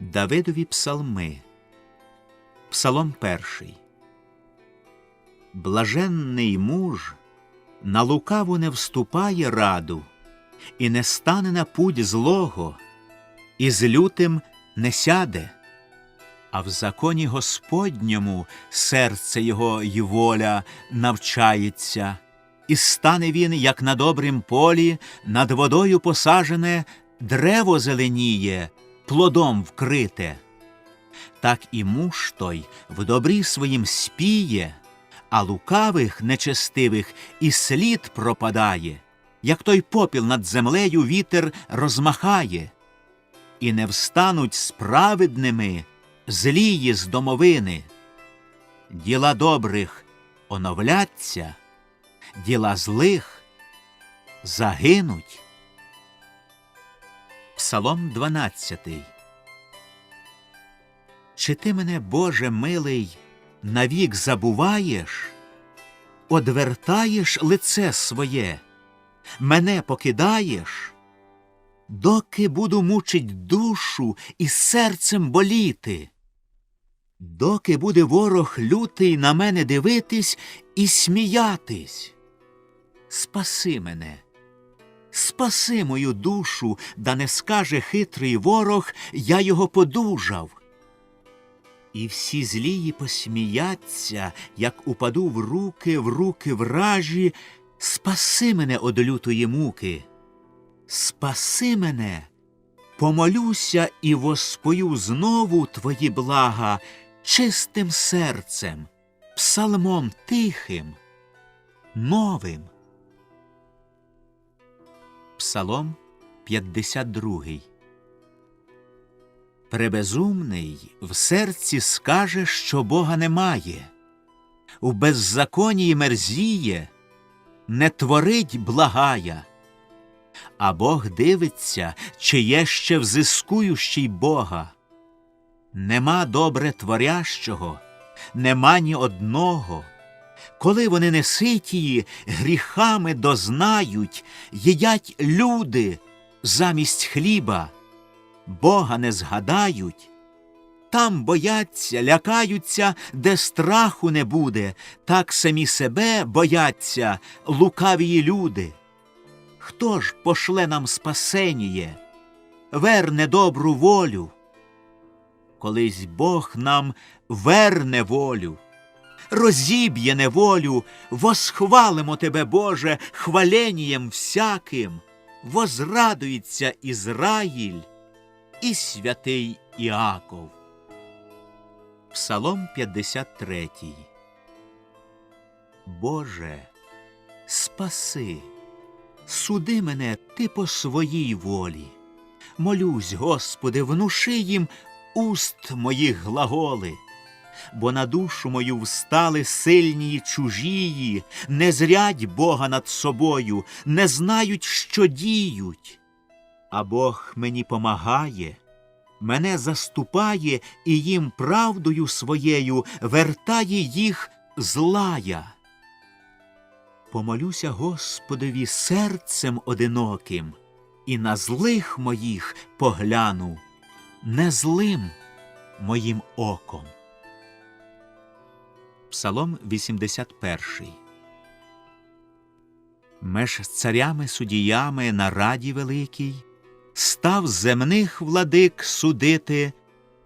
Давидові псалми. Псалом перший. Блаженний муж на лукаву не вступає раду, і не стане на путь злого, і з лютим не сяде, а в законі Господньому серце його й воля навчається, і стане він, як на добрім полі, над водою посажене, древо зеленіє, плодом вкрите. Так і муж той в добрі своїм спіє, а лукавих нечестивих і слід пропадає, як той попіл над землею вітер розмахає, і не встануть справедними злії з домовини. Діла добрих оновляться, діла злих загинуть. Псалом 12 Чи ти мене, Боже милий, навік забуваєш, одвертаєш лице своє, мене покидаєш, доки буду мучить душу і серцем боліти, доки буде ворог лютий на мене дивитись і сміятись. Спаси мене. Спаси мою душу, да не скаже хитрий ворог, я його подужав. І всі злії посміяться, як упаду в руки, в руки вражі, спаси мене од лютої муки. Спаси мене, помолюся і воспою знову твої блага чистим серцем, псалмом тихим, новим. Псалом 52 Пребезумний в серці скаже, що Бога немає, у беззаконні мерзіє, не творить благая, а Бог дивиться, чи є ще взискуючий Бога. Нема добре творящого, нема ні одного. Коли вони неситії гріхами дознають, їдять люди замість хліба, Бога не згадають, там бояться, лякаються, де страху не буде, так самі себе бояться лукавії люди. Хто ж пошле нам спасеніє, верне добру волю? Колись Бог нам верне волю розіб'є неволю, восхвалимо тебе, Боже, хваленієм всяким, возрадується Ізраїль і святий Іаков. Псалом 53 Боже, спаси, суди мене ти по своїй волі. Молюсь, Господи, внуши їм уст моїх глаголи бо на душу мою встали сильні чужії, не зрять Бога над собою, не знають, що діють. А Бог мені помагає, мене заступає і їм правдою своєю вертає їх злая. Помолюся Господові серцем одиноким, і на злих моїх погляну, не злим моїм оком. Псалом 81 Меж царями судіями на раді великій став земних владик судити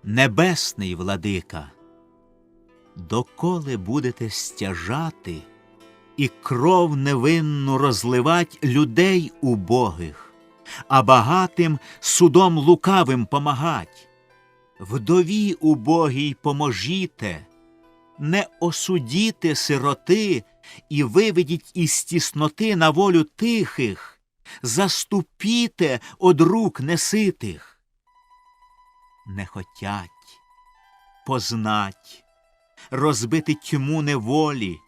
небесний владика. Доколи будете стяжати і кров невинну розливать людей убогих, а багатим судом лукавим помагать. Вдові убогій поможіте не осудіте сироти і виведіть із тісноти на волю тихих, заступіте од рук неситих. Не хотять познать, розбити тьму неволі,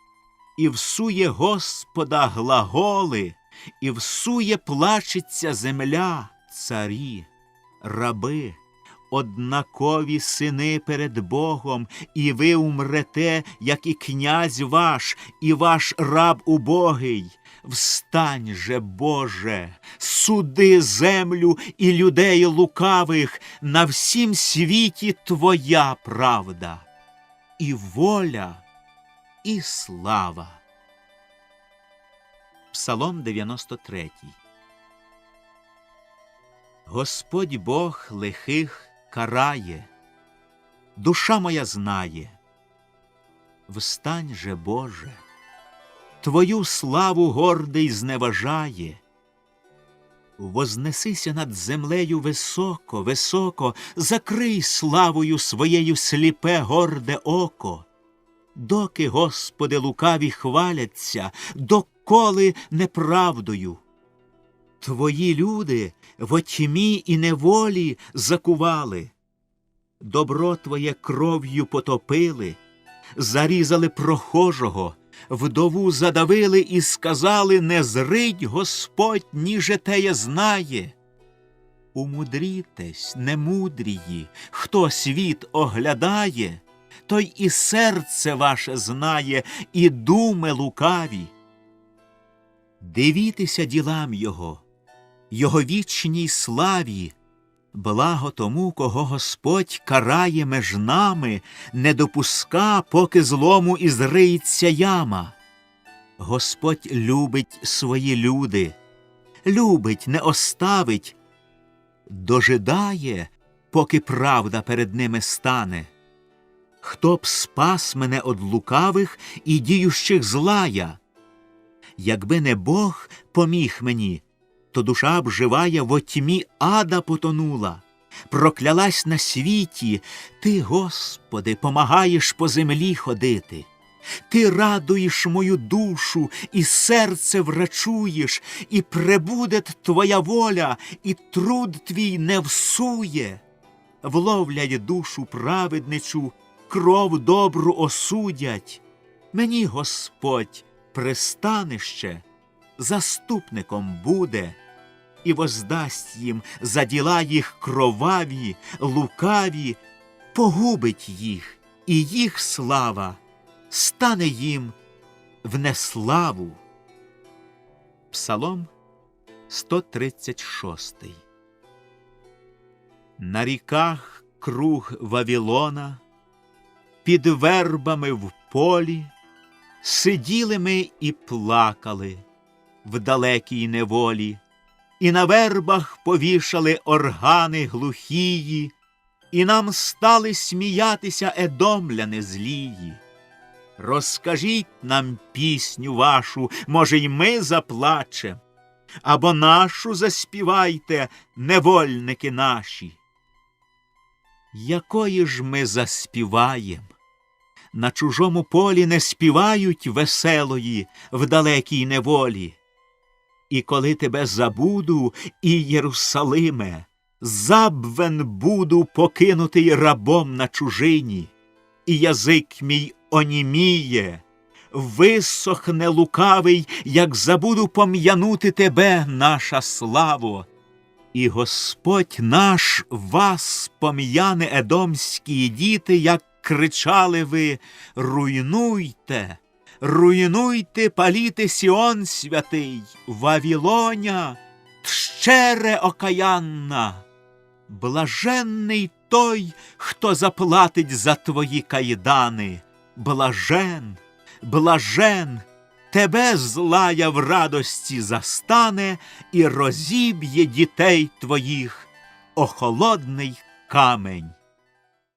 і всує Господа глаголи, і всує плачеться земля, царі, раби однакові сини перед Богом, і ви умрете, як і князь ваш, і ваш раб убогий. Встань же, Боже, суди землю і людей лукавих, на всім світі Твоя правда, і воля, і слава. Псалом 93 Господь Бог лихих карає, душа моя знає. Встань же, Боже, Твою славу гордий зневажає. Вознесися над землею високо, високо, закрий славою своєю сліпе горде око. Доки, Господи, лукаві хваляться, доколи неправдою. Твої люди в тьмі і неволі закували, добро Твоє кров'ю потопили, зарізали прохожого, вдову задавили і сказали не зрить Господь, ніже теє знає. Умудрітесь, немудрії, хто світ оглядає, той і серце ваше знає, і думи лукаві. Дивітеся ділам Його, Його вічній славі, благо тому, кого Господь карає меж нами, не допуска, поки злому і зриється яма. Господь любить свої люди, любить, не оставить, дожидає, поки правда перед ними стане. Хто б спас мене од лукавих і діющих злая? Якби не Бог поміг мені, то душа б живая во тьмі ада потонула, проклялась на світі, ти, Господи, помагаєш по землі ходити. Ти радуєш мою душу, і серце врачуєш, і пребуде твоя воля, і труд твій не всує. Вловлять душу праведничу, кров добру осудять. Мені Господь пристанище заступником буде і воздасть їм за діла їх кроваві, лукаві, погубить їх, і їх слава стане їм в неславу. Псалом 136 На ріках круг Вавілона, під вербами в полі, сиділи ми і плакали в далекій неволі, і на вербах повішали органи глухії, і нам стали сміятися едомляни злії. Розкажіть нам пісню вашу, може, й ми заплачем, або нашу заспівайте, невольники наші. Якої ж ми заспіваєм? На чужому полі не співають веселої в далекій неволі. І коли тебе забуду, і Єрусалиме, забвен буду покинутий рабом на чужині, і язик мій оніміє, висохне лукавий, як забуду пом'янути тебе, наша славо. І Господь наш вас пом'яне едомські діти, як кричали ви Руйнуйте, руйнуйте, паліте Сіон святий, Вавілоня, тщере окаянна, блаженний той, хто заплатить за твої кайдани, блажен, блажен, тебе злая в радості застане і розіб'є дітей твоїх охолодний камень.